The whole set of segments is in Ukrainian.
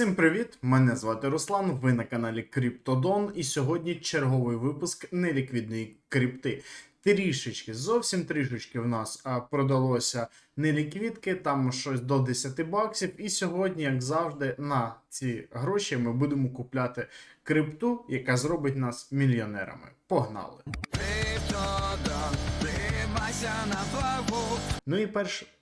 Всім привіт! Мене звати Руслан. Ви на каналі Криптодон, і сьогодні черговий випуск неліквідної крипти. Трішечки, зовсім трішечки в нас продалося неліквідки, там щось до 10 баксів. І сьогодні, як завжди, на ці гроші ми будемо купляти крипту, яка зробить нас мільйонерами. Погнали! Ну і перш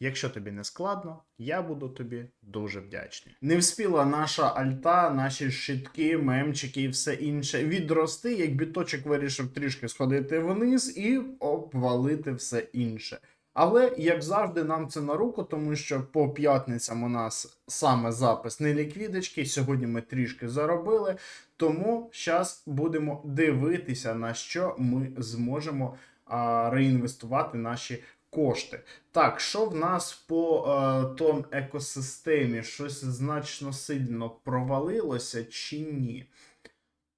Якщо тобі не складно, я буду тобі дуже вдячний. Не вспіла наша альта, наші щитки, мемчики і все інше відрости, як біточок вирішив трішки сходити вниз і обвалити все інше. Але, як завжди, нам це на руку, тому що по п'ятницям у нас саме запис неліквідочки. Сьогодні ми трішки заробили. Тому зараз будемо дивитися, на що ми зможемо а, реінвестувати наші кошти. Так, що в нас по е, том екосистемі? Щось значно сильно провалилося чи ні?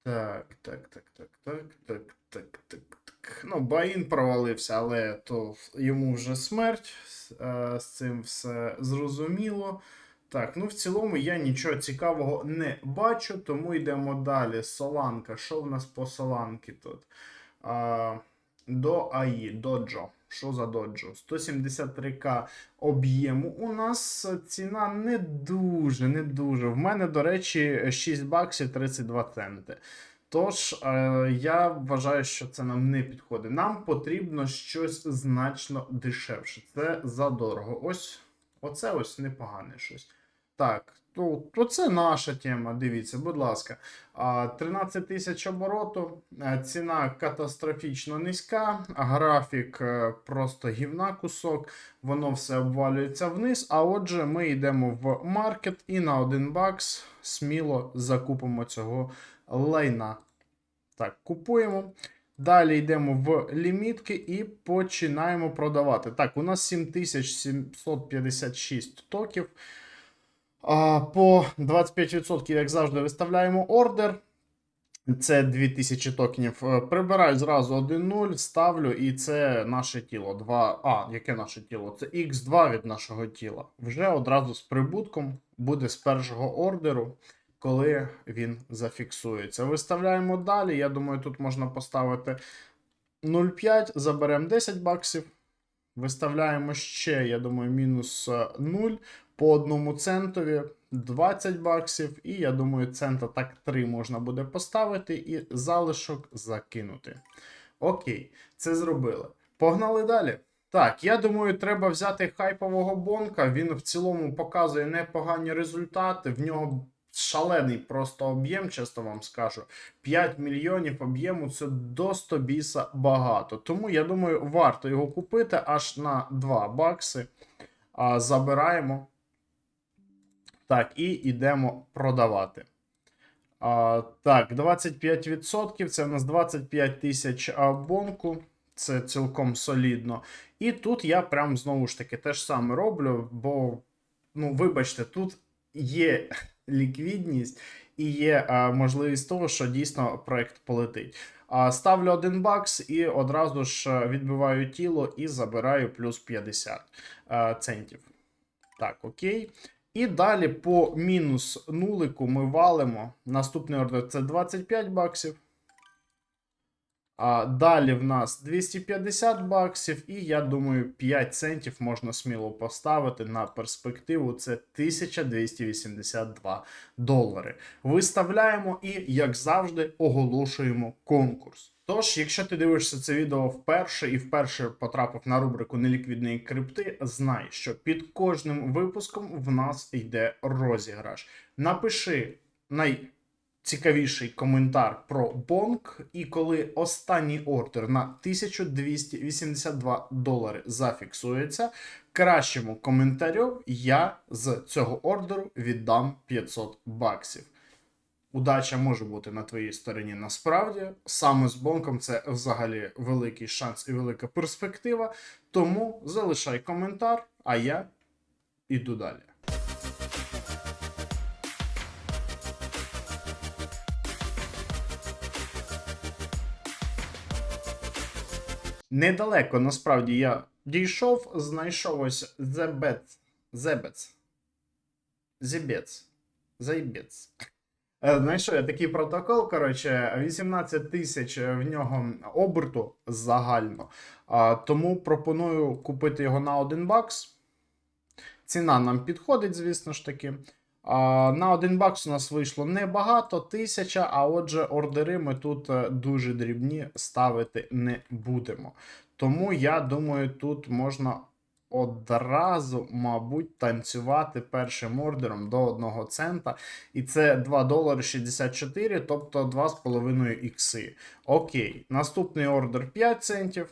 Так, так, так, так, так, так, так, так. Ну, Баїн провалився, але то йому вже смерть. Е, з цим все зрозуміло. Так, ну в цілому я нічого цікавого не бачу, тому йдемо далі. Соланка. Що в нас по соланки тут? А, до АІ, доджо. Що за доджо? 173к об'єму. У нас ціна не дуже, не дуже. В мене, до речі, 6 баксів 32 центи. Тож, е, я вважаю, що це нам не підходить. Нам потрібно щось значно дешевше. Це задорого. Ось, оце ось непогане щось. Так, то, то це наша тема. Дивіться, будь ласка. 13 тисяч обороту, ціна катастрофічно низька, графік е, просто гівна кусок, воно все обвалюється вниз. А отже, ми йдемо в маркет і на 1 бакс сміло закупимо цього лайна. Так, купуємо. Далі йдемо в лімітки і починаємо продавати. Так, у нас 7756 токів. По 25%, як завжди, виставляємо ордер. Це 2000 токенів. Е, Прибираю зразу 1.0, ставлю, і це наше тіло. 2... А, яке наше тіло? Це X2 від нашого тіла. Вже одразу з прибутком буде з першого ордеру, коли він зафіксується. Виставляємо далі. Я думаю, тут можна поставити 0,5, заберемо 10 баксів. Виставляємо ще, я думаю, мінус 0 по одному центові 20 баксів. І я думаю, цента так 3 можна буде поставити і залишок закинути. Окей, це зробили. Погнали далі. Так, я думаю, треба взяти хайпового бонка. Він в цілому показує непогані результати. В нього шалений просто об'єм, чесно вам скажу. 5 мільйонів об'єму це до 100 біса багато. Тому я думаю, варто його купити аж на 2 бакси. А, Забираємо. Так, і йдемо продавати. А, Так, 25%. Це в нас 25 тисяч бонку. Це цілком солідно. І тут я прям знову ж таки те ж саме роблю, бо, ну, вибачте, тут є ліквідність і є а, можливість того, що дійсно проект полетить. А, ставлю 1 бакс і одразу ж відбиваю тіло і забираю плюс 50 а, центів. Так, окей. І далі по мінус нулику ми валимо. Наступний ордер це 25 баксів. А далі в нас 250 баксів, і я думаю, 5 центів можна сміло поставити на перспективу. Це 1282 долари. Виставляємо і, як завжди, оголошуємо конкурс. Тож, якщо ти дивишся це відео вперше і вперше потрапив на рубрику неліквідної крипти, знай, що під кожним випуском в нас йде розіграш. Напиши най цікавіший коментар про Бонк, і коли останній ордер на 1282 долари зафіксується, кращому коментарю я з цього ордеру віддам 500 баксів. Удача може бути на твоїй стороні. Насправді, саме з бонком це взагалі великий шанс і велика перспектива. Тому залишай коментар, а я іду далі. Недалеко насправді я дійшов, знайшов ось Зебец. Зебец. Зібець. Зайбець. Е, Знайшов такий протокол. Коротше, 18 тисяч в нього оберту загально. Тому пропоную купити його на 1 бакс. Ціна нам підходить, звісно ж таки. На 1 бакс у нас вийшло небагато, тисяча, а отже, ордери ми тут е, дуже дрібні ставити не будемо. Тому я думаю, тут можна одразу, мабуть, танцювати першим ордером до 1 цента. І це 2 долари 64, тобто 2,5 ікси. Окей, наступний ордер 5 центів.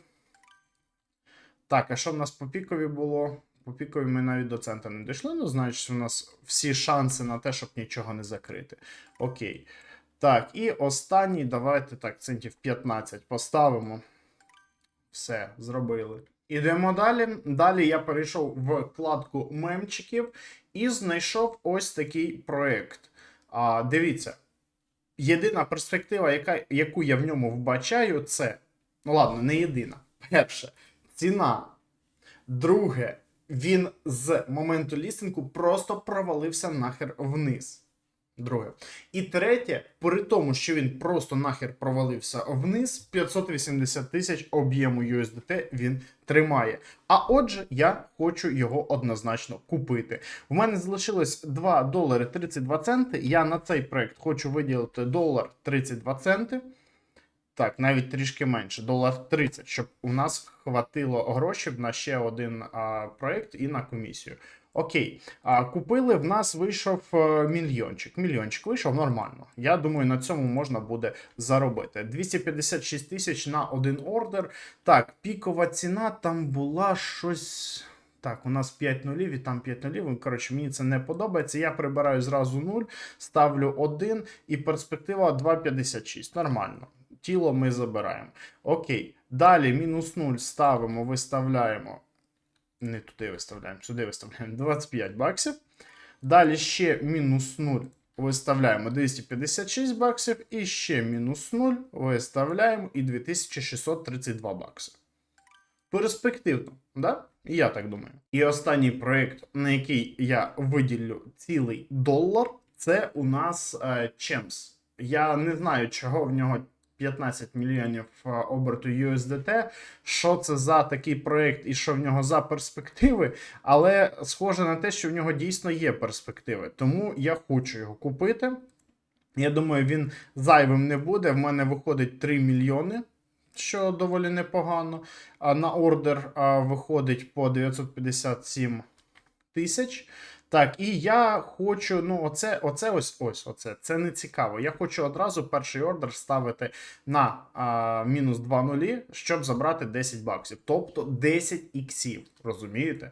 Так, а що в нас по пікові було? По пікові ми навіть до центра не дійшли. Ну, значить, у нас всі шанси на те, щоб нічого не закрити. Окей. Так, і останній, давайте так, центів 15 поставимо. Все, зробили. Ідемо далі. Далі я перейшов в вкладку мемчиків і знайшов ось такий проект. А, дивіться, єдина перспектива, яка, яку я в ньому вбачаю, це. Ну ладно, не єдина. Перше, ціна. Друге, він з моменту лістингу просто провалився нахер вниз. Друге. І третє, при тому, що він просто нахер провалився вниз, 580 тисяч об'єму USDT він тримає. А отже, я хочу його однозначно купити. У мене залишилось 2 долари 32 центи. Я на цей проект хочу виділити долар 32 центи. Так, навіть трішки менше, долар 30, щоб у нас хватило грошей на ще один а, проект і на комісію. Окей, а купили в нас вийшов е, мільйончик. Мільйончик вийшов нормально. Я думаю, на цьому можна буде заробити. 256 тисяч на один ордер. Так, пікова ціна там була щось. Так, у нас 5 нулів і там 5 нулів. Коротше, мені це не подобається. Я прибираю зразу 0, ставлю 1 і перспектива 2,56. Нормально. Тіло ми забираємо. Окей. Далі мінус 0 ставимо, виставляємо. Не туди виставляємо, сюди виставляємо 25 баксів. Далі ще мінус 0 виставляємо 256 баксів. І ще мінус 0 виставляємо і 2632 бакси. Перспективно, да? Я так думаю. І останній проєкт, на який я виділю цілий долар, це у нас е, Я не знаю, чого в нього 15 мільйонів е, оберту USDT. Що це за такий проєкт і що в нього за перспективи, але схоже на те, що в нього дійсно є перспективи. Тому я хочу його купити. Я думаю, він зайвим не буде. В мене виходить 3 мільйони, що доволі непогано. На ордер виходить по 957 тисяч. Так, і я хочу, ну, оце, оце ось ось оце. Це не цікаво. Я хочу одразу перший ордер ставити на а, мінус 2 нулі, щоб забрати 10 баксів. Тобто 10 іксів. Розумієте?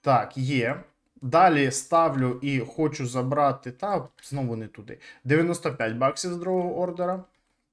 Так, є. Далі ставлю і хочу забрати. Та знову не туди. 95 баксів з другого ордера.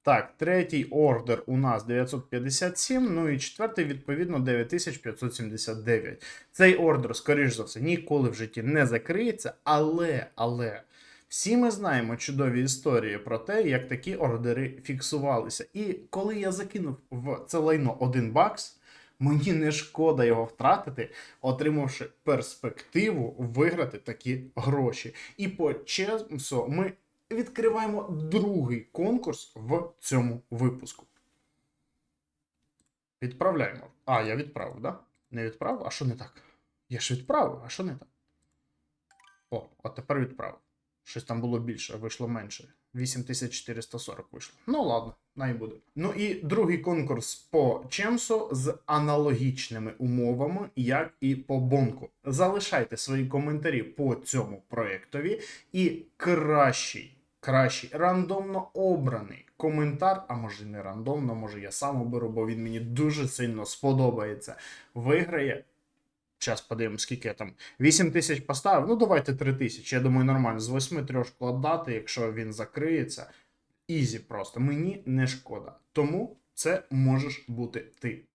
Так, третій ордер у нас 957, ну і четвертий, відповідно, 9579. Цей ордер, скоріш за все, ніколи в житті не закриється, але, але. Всі ми знаємо чудові історії про те, як такі ордери фіксувалися. І коли я закинув в це лайно 1 бакс, мені не шкода його втратити, отримавши перспективу виграти такі гроші. І по чесу ми відкриваємо другий конкурс в цьому випуску. Відправляємо. А, я відправив? Да? Не відправив? А що не так? Я ж відправив, а що не так? О, а тепер відправив. Щось там було більше, вийшло менше. 8440 вийшло. Ну, ладно, най буде. Ну і другий конкурс по Чемсу з аналогічними умовами, як і по Бонку. Залишайте свої коментарі по цьому проєктові і кращий, кращий рандомно обраний коментар, а може не рандомно, може я сам оберу, бо він мені дуже сильно сподобається. Виграє Час подивимось, скільки я там. 8 тисяч поставив. Ну, давайте 3 тисячі. Я думаю, нормально. З 8 трьошку віддати, якщо він закриється. Ізі просто. Мені не шкода. Тому це можеш бути ти.